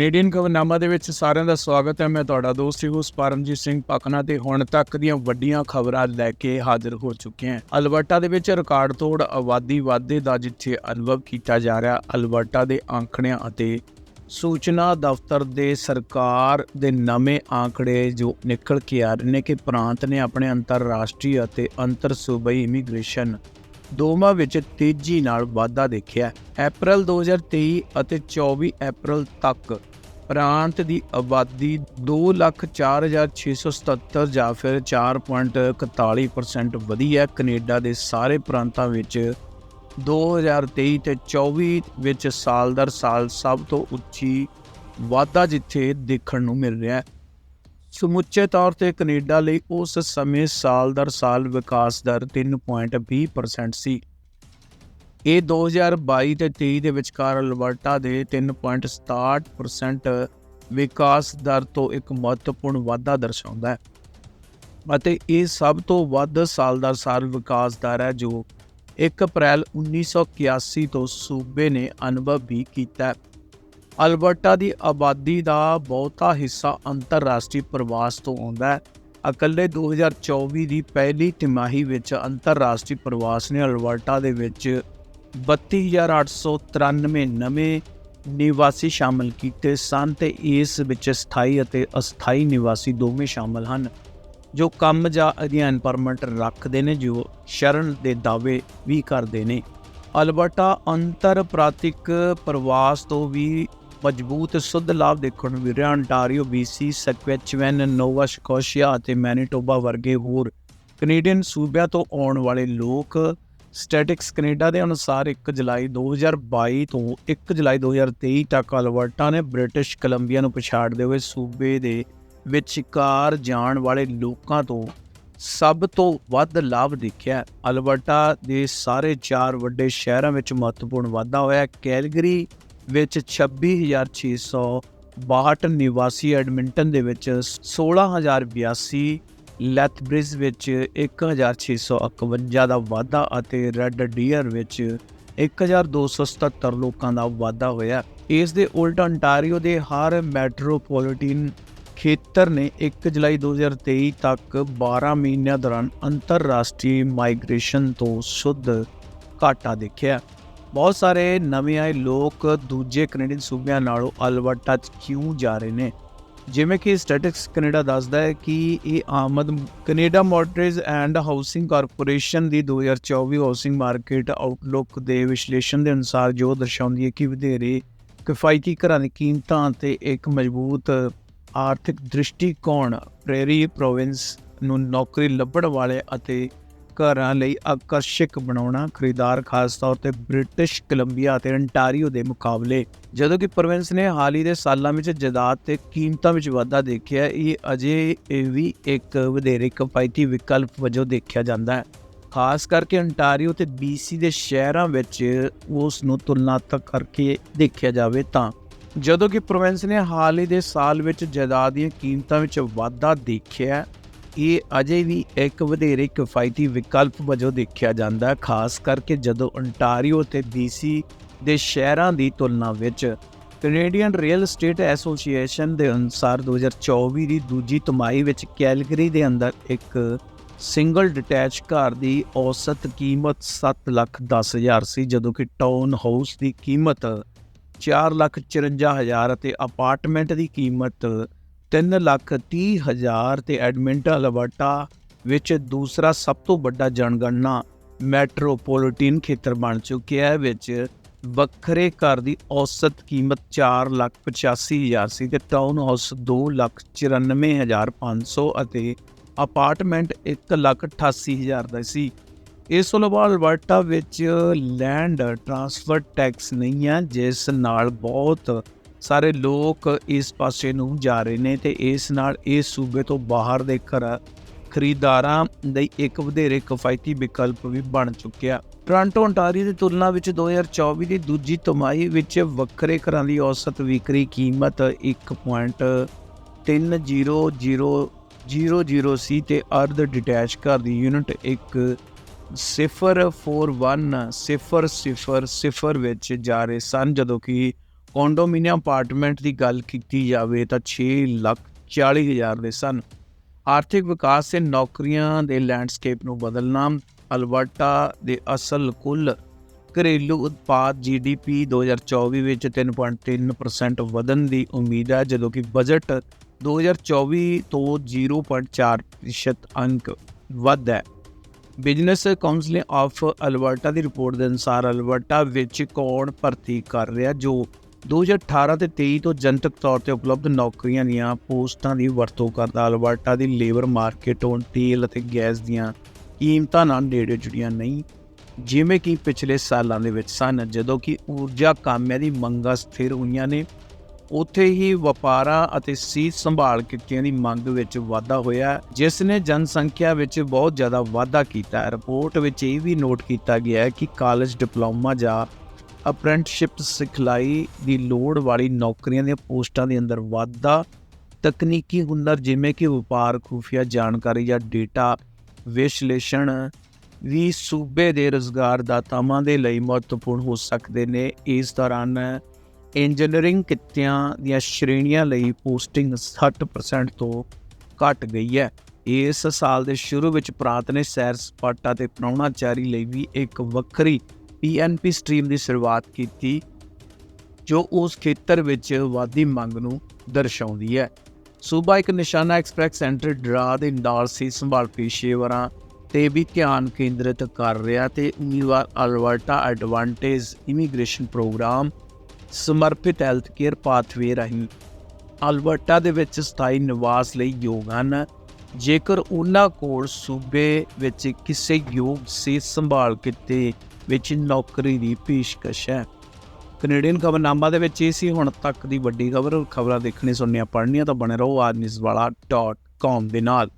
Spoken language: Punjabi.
ਕੈਨੇਡੀਅਨ ਖਬਰਨਾਮਾ ਦੇ ਵਿੱਚ ਸਾਰਿਆਂ ਦਾ ਸਵਾਗਤ ਹੈ ਮੈਂ ਤੁਹਾਡਾ ਦੋਸਤ ਯੂਸ ਪਰਮਜੀਤ ਸਿੰਘ ਪਕਨਾ ਤੇ ਹੁਣ ਤੱਕ ਦੀਆਂ ਵੱਡੀਆਂ ਖਬਰਾਂ ਲੈ ਕੇ ਹਾਜ਼ਰ ਹੋ ਚੁੱਕੇ ਹਾਂ ਅਲਬਰਟਾ ਦੇ ਵਿੱਚ ਰਿਕਾਰਡ ਤੋੜ ਆਬਾਦੀ ਵਾਧੇ ਦਾ ਜਿੱਥੇ ਅਨੁਭਵ ਕੀਤਾ ਜਾ ਰਿਹਾ ਅਲਬਰਟਾ ਦੇ ਆંકੜਿਆਂ ਅਤੇ ਸੂਚਨਾ ਦਫ਼ਤਰ ਦੇ ਸਰਕਾਰ ਦੇ ਨਵੇਂ ਆંકੜੇ ਜੋ ਨਿਕਲ ਕੇ ਆ ਰਹੇ ਨੇ ਕਿ ਪ੍ਰਾਂਤ ਨੇ ਆਪਣੇ ਅੰਤਰਰਾਸ਼ਟਰੀ ਅਤੇ ਅੰਤਰ ਸੂਬਾਈ ਇਮੀਗ੍ਰੇਸ਼ਨ ਦੋਵਾਂ ਵਿੱਚ ਤੇਜ਼ੀ ਨਾਲ ਵਾਧਾ ਦੇਖਿਆ ਹੈ। ਅਪ੍ਰੈਲ 2023 ਅਤੇ 24 ਅਪ੍ਰੈਲ ਤੱਕ ਪ੍ਰਾਂਤ ਦੀ ਆਬਾਦੀ 204677 ਜਾਂ ਫਿਰ 4.41% ਵਧੀ ਹੈ। ਕੈਨੇਡਾ ਦੇ ਸਾਰੇ ਪ੍ਰਾਂਤਾਂ ਵਿੱਚ 2023 ਤੇ 24 ਵਿੱਚ ਸਾਲ ਦਰ ਸਾਲ ਸਭ ਤੋਂ ਉੱਚੀ ਵਾਧਾ ਜਿੱਥੇ ਦੇਖਣ ਨੂੰ ਮਿਲ ਰਿਹਾ ਹੈ। ਸਮੁੱਚੇ ਤੌਰ ਤੇ ਕੈਨੇਡਾ ਲਈ ਉਸ ਸਮੇਂ ਸਾਲ ਦਰ ਸਾਲ ਵਿਕਾਸ ਦਰ 3.20% ਸੀ। ਇਹ 2022 ਤੇ 23 ਦੇ ਵਿਚਕਾਰ ਅਲਬਰਟਾ ਦੇ 3.67% ਵਿਕਾਸ ਦਰ ਤੋਂ ਇੱਕ ਮਹੱਤਵਪੂਰਨ ਵਾਧਾ ਦਰਸਾਉਂਦਾ ਹੈ ਅਤੇ ਇਹ ਸਭ ਤੋਂ ਵੱਧ ਸਾਲ ਦਾ ਸਾਲ ਵਿਕਾਸ ਦਰ ਹੈ, ਜੋ 1 ਅਪ੍ਰੈਲ 1981 ਤੋਂ ਸੂਬੇ ਨੇ ਅਨੁਭਵ ਵੀ ਕੀਤਾ ਅਲਬਰਟਾ ਦੀ ਆਬਾਦੀ ਦਾ ਬਹੁਤਾ ਹਿੱਸਾ ਅੰਤਰਰਾਸ਼ਟਰੀ ਪ੍ਰਵਾਸ ਤੋਂ ਆਉਂਦਾ ਹੈ। ਇਕੱਲੇ 2024 ਦੀ ਪਹਿਲੀ ਤਿਮਾਹੀ ਵਿੱਚ ਅੰਤਰਰਾਸ਼ਟਰੀ ਪ੍ਰਵਾਸ ਨੇ ਅਲਬਰਟਾ ਦੇ ਵਿੱਚ 32893 ਨਵੇਂ ਨਿਵਾਸੀ ਸ਼ਾਮਲ ਕੀਤੇ ਸਨ ਤੇ ਇਸ ਵਿੱਚ ਸਥਾਈ ਅਤੇ ਅਸਥਾਈ ਨਿਵਾਸੀ ਦੋਵੇਂ ਸ਼ਾਮਲ ਹਨ, ਜੋ ਕੰਮ ਜਾਂ ਅਧਿਐਨ ਪਰਮਿਟ ਰੱਖਦੇ ਨੇ, ਜੋ ਸ਼ਰਨ ਦੇ ਦਾਅਵੇ ਵੀ ਕਰਦੇ ਨੇ। ਅਲਬਰਟਾ, ਅੰਤਰ ਪ੍ਰਾਤਿਕ ਪ੍ਰਵਾਸ ਤੋਂ ਵੀ ਮਜ਼ਬੂਤ ਸੁੱਧ ਲਾਭ ਦੇਖਣ ਨੂੰ ਮਿਲ ਰਿਹਾ Ontario BC Saskatchewan, Nova Scotia ਅਤੇ ਮੈਨੀਟੋਬਾ ਵਰਗੇ ਹੋਰ ਕੈਨੇਡੀਅਨ ਸੂਬਿਆਂ ਤੋਂ ਆਉਣ ਵਾਲੇ ਲੋਕ ਸਟੈਟਿਕਸ ਕੈਨੇਡਾ ਦੇ ਅਨੁਸਾਰ 1 ਜੁਲਾਈ 2022 ਤੋਂ 1 ਜੁਲਾਈ 2023 ਤੱਕ ਅਲਬਰਟਾ ਨੇ ਬ੍ਰਿਟਿਸ਼ ਕੋਲੰਬੀਆ ਨੂੰ ਪਛਾੜਦੇ ਹੋਏ ਸੂਬੇ ਦੇ ਵਿਚਕਾਰ ਜਾਣ ਵਾਲੇ ਲੋਕਾਂ ਤੋਂ ਸਭ ਤੋਂ ਵੱਧ ਲਾਭ ਦੇਖਿਆ। ਅਲਬਰਟਾ ਦੇ ਸਾਰੇ ਚਾਰ ਵੱਡੇ ਸ਼ਹਿਰਾਂ ਵਿੱਚ ਮਹੱਤਵਪੂਰਨ ਵਾਧਾ ਹੋਇਆ। ਕੈਲਗਰੀ ਵਿੱਚ 26662 ਨਿਵਾਸੀ ਐਡਮਿੰਟਨ ਦੇ ਵਿੱਚ 16082 ਲੈਥਬ੍ਰਿਜ ਵਿੱਚ 1651 ਦਾ ਵਾਧਾ ਅਤੇ ਰੈੱਡ ਡੀਅਰ ਵਿੱਚ 1277 ਲੋਕਾਂ ਦਾ ਵਾਧਾ ਹੋਇਆ। ਇਸ ਦੇ ਉਲਟ ਅੰਟਾਰੀਓ ਦੇ ਹਰ ਮੈਟਰੋਪੋਲੀਟਨ ਖੇਤਰ ਨੇ 1 ਜੁਲਾਈ 2023 ਤੱਕ 12 ਮਹੀਨਿਆਂ ਦੌਰਾਨ ਅੰਤਰਰਾਸ਼ਟਰੀ ਮਾਈਗ੍ਰੇਸ਼ਨ ਤੋਂ ਸੁੱਧ ਘਾਟਾ ਦੇਖਿਆ। ਬਹੁਤ ਸਾਰੇ ਨਵੇਂ ਆਏ ਲੋਕ ਦੂਜੇ ਕੈਨੇਡੀਅਨ ਸੂਬਿਆਂ ਨਾਲੋਂ ਅਲਬਰਟਾ 'ਚ ਕਿਉਂ ਜਾ ਰਹੇ ਨੇ? ਜਿਵੇਂ ਕਿ ਸਟੈਟਿਕਸ ਕੈਨੇਡਾ ਦੱਸਦਾ ਹੈ ਕਿ ਇਹ ਆਮਦ Canada mortgage and housing corporation the 2024 housing market outlook ਦੇ ਵਿਸ਼ਲੇਸ਼ਣ ਦੇ ਅਨੁਸਾਰ ਜੋ ਦਰਸਾਉਂਦੀ ਹੈ ਕਿ ਵਧੇਰੇ ਕਿਫਾਇਤੀ ਘਰਾਂ ਦੀ ਕੀਮਤਾਂ ਤੇ ਇੱਕ ਮਜ਼ਬੂਤ ਆਰਥਿਕ ਦ੍ਰਿਸ਼ਟੀਕੋਣ ਪ੍ਰੇਰੀ ਪ੍ਰੋਵਿੰਸ ਨੂੰ ਨੌਕਰੀ ਲੱਭਣ ਵਾਲੇ ਅਤੇ ਘਰਾਂ ਲਈ ਆਕਰਸ਼ਕ ਬਣਾਉਣਾ, ਖਰੀਦਦਾਰ ਖਾਸ ਤੌਰ ਤੇ ਬ੍ਰਿਟਿਸ਼ ਕੋਲੰਬੀਆ ਅਤੇ ਅੰਟਾਰੀਓ ਦੇ ਮੁਕਾਬਲੇ। ਜਦੋਂ ਕਿ ਪ੍ਰੋਵਿੰਸ ਨੇ ਹਾਲ ਹੀ ਦੇ ਸਾਲਾਂ ਵਿੱਚ ਜਾਇਦਾਦ ਤੇ ਕੀਮਤਾਂ ਵਿੱਚ ਵਾਧਾ ਦੇਖਿਆ, ਇਹ ਅਜੇ ਵੀ ਇੱਕ ਵਧੇਰੇ ਕਿਫਾਇਤੀ ਵਿਕਲਪ ਵਜੋਂ ਦੇਖਿਆ ਜਾਂਦਾ ਹੈ। ਖਾਸ ਕਰਕੇ ਅੰਟਾਰੀਓ ਤੇ BC ਦੇ ਸ਼ਹਿਰਾਂ ਵਿੱਚ ਉਸ ਨੂੰ ਤੁਲਨਾਤਮਕ ਕਰਕੇ ਦੇਖਿਆ ਜਾਵੇ ਤਾਂ। ਜਦੋਂ ਕਿ ਪ੍ਰੋਵਿੰਸ ਨੇ ਹਾਲ ਹੀ ਦੇ ਸਾਲ ਵਿੱਚ ਜਾਇਦਾਦ ਦੀਆਂ ਕੀਮਤਾਂ ਵਿੱਚ ਵਾਧਾ ਦੇਖਿਆ ਇਹ ਅਜੇ ਵੀ ਇੱਕ ਵਧੇਰੇ ਕਿਫਾਇਤੀ ਵਿਕਲਪ ਵਜੋਂ ਦੇਖਿਆ ਜਾਂਦਾ, ਖਾਸ ਕਰਕੇ ਜਦੋਂ ਅੰਟਾਰੀਓ ਤੇ BC ਦੇ ਸ਼ਹਿਰਾਂ ਦੀ ਤੁਲਨਾ ਵਿੱਚ। ਕੈਨੇਡੀਅਨ ਰੀਅਲ ਏਸਟੇਟ ਐਸੋਸੀਏਸ਼ਨ ਦੇ ਅਨੁਸਾਰ 2024 ਦੀ ਦੂਜੀ ਤਿਮਾਹੀ ਵਿੱਚ ਕੈਲਗਰੀ ਦੇ ਅੰਦਰ ਇੱਕ ਸਿੰਗਲ ਡਿਟੈਚ ਘਰ ਦੀ ਔਸਤ ਕੀਮਤ 7 ਲੱਖ 10 ਹਜ਼ਾਰ ਸੀ, ਜਦੋਂ ਕਿ ਟਾਊਨ ਹਾਊਸ ਦੀ ਕੀਮਤ 4 ਲੱਖ 54 ਹਜ਼ਾਰ ਅਤੇ ਅਪਾਰਟਮੈਂਟ ਦੀ ਕੀਮਤ 3 ਲੱਖ 30 ਹਜ਼ਾਰ ਤੇ ਐਡਮਿੰਟਨ ਅਲਬਰਟਾ ਵਿੱਚ ਦੂਸਰਾ ਸਭ ਤੋਂ ਵੱਡਾ ਜਨਗਣਨਾ ਮੈਟਰੋਪੋਲੀਟਨ ਖੇਤਰ ਬਣ ਚੁੱਕਿਆ ਹੈ, ਵਿੱਚ ਵੱਖਰੇ ਘਰ ਦੀ ਔਸਤ ਕੀਮਤ 4 ਲੱਖ 85 ਹਜ਼ਾਰ ਸੀ ਤੇ ਟਾਊਨ ਹਾਊਸ 2 ਲੱਖ 94 ਹਜ਼ਾਰ 500 ਅਤੇ ਅਪਾਰਟਮੈਂਟ 1 ਲੱਖ 88 ਹਜ਼ਾਰ ਦਾ ਸੀ। ਇਸ ਤੋਂ ਇਲਾਵਾ ਅਲਬਰਟਾ ਵਿੱਚ ਲੈਂਡ ਟ੍ਰਾਂਸਫਰ ਟੈਕਸ ਨਹੀਂ ਹੈ, ਜਿਸ ਨਾਲ ਬਹੁਤ ਸਾਰੇ ਲੋਕ ਇਸ ਪਾਸੇ ਨੂੰ ਜਾ ਰਹੇ ਨੇ ਤੇ ਇਸ ਨਾਲ ਇਸ ਸੂਬੇ ਤੋਂ ਬਾਹਰ ਦੇ ਘਰਾਂ ਖਰੀਦਾਰਾਂ ਲਈ ਇੱਕ ਵਧੇਰੇ ਕਿਫਾਇਤੀ ਵਿਕਲਪ ਵੀ ਬਣ ਚੁੱਕਿਆ। ਟੋਰਾਂਟੋ ontario ਦੀ ਤੁਲਨਾ ਵਿੱਚ 2024 ਦੀ ਦੂਜੀ ਤਿਮਾਹੀ ਵਿੱਚ ਵੱਖਰੇ ਘਰਾਂ ਦੀ ਔਸਤ ਵਿਕਰੀ ਕੀਮਤ 1.300000 ਸੀ ਤੇ ਅਰਧ ਡਿਟੈਚ ਘਰ ਦੀ ਯੂਨਿਟ ਇੱਕ 0410000 ਵਿੱਚ ਜਾ ਰਹੇ ਸਨ, ਜਦੋਂ ਕਿ ਕੰਡੋਮੀਨੀਅਮ ਅਪਾਰਟਮੈਂਟ ਦੀ ਗੱਲ ਕੀਤੀ ਜਾਵੇ ਤਾਂ 6 ਲੱਖ 40 ਹਜ਼ਾਰ ਦੇ ਸਨ। ਆਰਥਿਕ ਵਿਕਾਸ ਤੇ ਨੌਕਰੀਆਂ ਦੇ ਲੈਂਡਸਕੇਪ ਨੂੰ ਬਦਲਣਾ, ਅਲਬਰਟਾ ਦੇ ਅਸਲ ਕੁੱਲ ਘਰੇਲੂ ਉਤਪਾਦ GDP 2024 ਵਿੱਚ 3.3% ਵਧਣ ਦੀ ਉਮੀਦ ਹੈ, ਜਦੋਂ ਕਿ ਬਜਟ 2024 ਤੋਂ 0.4% ਅੰਕ ਵੱਧ ਹੈ। ਬਿਜ਼ਨਸ ਕਾਉਂਸਲ ਆਫ ਅਲਬਰਟਾ ਦੀ ਰਿਪੋਰਟ ਦੇ ਅਨੁਸਾਰ ਅਲਬਰਟਾ ਵਿੱਚ ਕੌਣ ਭਰਤੀ ਕਰ ਰਿਹਾ ਜੋ 2018 ਤੇ 23 ਤੋਂ ਜਨਤਕ ਤੌਰ ਤੇ ਉਪਲਬਧ ਨੌਕਰੀਆਂ ਦੀਆਂ ਪੋਸਟਾਂ ਦੀ ਵਰਤੋਂ ਕਰਦਾ ਅਲਬਰਟਾ ਦੀ ਲੇਬਰ ਮਾਰਕੀਟ ਹੁਣ, ਤੇਲ ਅਤੇ ਗੈਸ ਦੀਆਂ ਕੀਮਤਾਂ ਨਾਲ ਨੇੜੇ ਜੁੜੀਆਂ ਨਹੀਂ। ਜਿਵੇਂ ਕਿ ਪਿਛਲੇ ਸਾਲਾਂ ਦੇ ਵਿੱਚ ਸਨ, ਜਦੋਂ ਕਿ ਊਰਜਾ ਕਾਮਿਆਂ ਦੀ ਮੰਗਾਂ ਸਥਿਰ ਹੋਈਆਂ ਨੇ, ਉੱਥੇ ਹੀ ਵਪਾਰਾਂ ਅਤੇ ਸਿਹਤ ਸੰਭਾਲ ਕਿੱਤਿਆਂ ਦੀ ਮੰਗ ਵਿੱਚ ਵਾਧਾ ਹੋਇਆ, ਜਿਸ ਨੇ ਜਨਸੰਖਿਆ ਵਿੱਚ ਬਹੁਤ ਜ਼ਿਆਦਾ ਵਾਧਾ ਕੀਤਾ। ਰਿਪੋਰਟ ਵਿੱਚ ਇਹ ਵੀ ਨੋਟ ਕੀਤਾ ਗਿਆ ਹੈ ਕਿ ਕਾਲਜ ਡਿਪਲੋਮਾ ਜਾਂ ਅਪ੍ਰੈਂਟਿਸਸ਼ਿਪ ਸਿਖਲਾਈ ਦੀ ਲੋੜ ਵਾਲੀ ਨੌਕਰੀਆਂ ਦੀਆਂ ਪੋਸਟਾਂ ਦੇ ਅੰਦਰ ਵਾਧਾ ਤਕਨੀਕੀ ਹੁਨਰ ਜਿਵੇਂ ਕਿ ਵਪਾਰ, ਖੁਫੀਆ ਜਾਣਕਾਰੀ ਜਾਂ ਡੇਟਾ ਵਿਸ਼ਲੇਸ਼ਣ ਵੀ ਸੂਬੇ ਦੇ ਰੋਜ਼ਗਾਰਦਾਤਾਵਾਂ ਦੇ ਲਈ ਮਹੱਤਵਪੂਰਨ ਹੋ ਸਕਦੇ ਨੇ। ਇਸ ਦੌਰਾਨ ਇੰਜੀਨੀਅਰਿੰਗ ਕਿੱਤਿਆਂ ਦੀਆਂ ਸ਼੍ਰੇਣੀਆਂ ਲਈ ਪੋਸਟਿੰਗ 60% ਤੋਂ ਘਟ ਗਈ ਹੈ। ਇਸ ਸਾਲ ਦੇ ਸ਼ੁਰੂ ਵਿੱਚ ਪ੍ਰਾਂਤ ਨੇ ਸੈਰ ਸਪਾਟਾ ਤੇ ਪ੍ਰਾਹੁਣਾਚਾਰੀ ਲਈ ਵੀ ਇੱਕ ਵੱਖਰੀ ਪੀਐਨਪੀ ਸਟ੍ਰੀਮ ਦੀ ਸ਼ੁਰੂਆਤ ਕੀਤੀ, ਜੋ ਉਸ ਖੇਤਰ ਵਿੱਚ ਵਾਧੀ ਮੰਗ ਨੂੰ ਦਰਸਾਉਂਦੀ ਹੈ। ਸੂਬਾ ਇੱਕ ਨਿਸ਼ਾਨਾ ਐਕਸਪ੍ਰੈਸ ਸੈਂਟਰ ਡਰਾ ਦੇ ਨਾਲ ਸੀ ਸੰਭਾਲ ਪੇਸ਼ੇਵਰਾਂ ਤੇ ਵੀ ਧਿਆਨ ਕੇਂਦਰਿਤ ਕਰ ਰਿਹਾ ਤੇ ਉਮੀਦਵਾਰ ਅਲਬਰਟਾ ਐਡਵਾਂਟੇਜ ਇਮੀਗ੍ਰੇਸ਼ਨ ਪ੍ਰੋਗਰਾਮ ਸਮਰਪਿਤ ਹੈਲਥ ਕੇਅਰ ਪਾਥਵੇ ਰਾਹੀਂ ਅਲਬਰਟਾ ਦੇ ਵਿੱਚ ਸਥਾਈ ਨਿਵਾਸ ਲਈ ਯੋਗ ਹਨ। ਜੇਕਰ ਉਹਨਾਂ ਕੋਲ ਸੂਬੇ ਵਿੱਚ ਕਿਸੇ ਯੋਗ ਸਿਹਤ ਸੰਭਾਲ ਕਿਤੇ ਵਿੱਚ ਨੌਕਰੀ ਦੀ ਪੇਸ਼ਕਸ਼ ਹੈ। ਕੈਨੇਡੀਅਨ ਖਬਰਨਾਮਾ ਦੇ ਵਿੱਚ ਇਹ ਸੀ, ਹੁਣ ਤੱਕ ਦੀ ਵੱਡੀ ਖਬਰ, ਖਬਰਾਂ ਦੇਖਣੀ, ਸੁਣਨੀਆਂ, ਪੜ੍ਹਨੀਆਂ ਤਾਂ ਬਣੇ ਰਹੋ ਆਦਮੀਜ਼ਵਾਲਾ.com ਦੇ ਨਾਲ।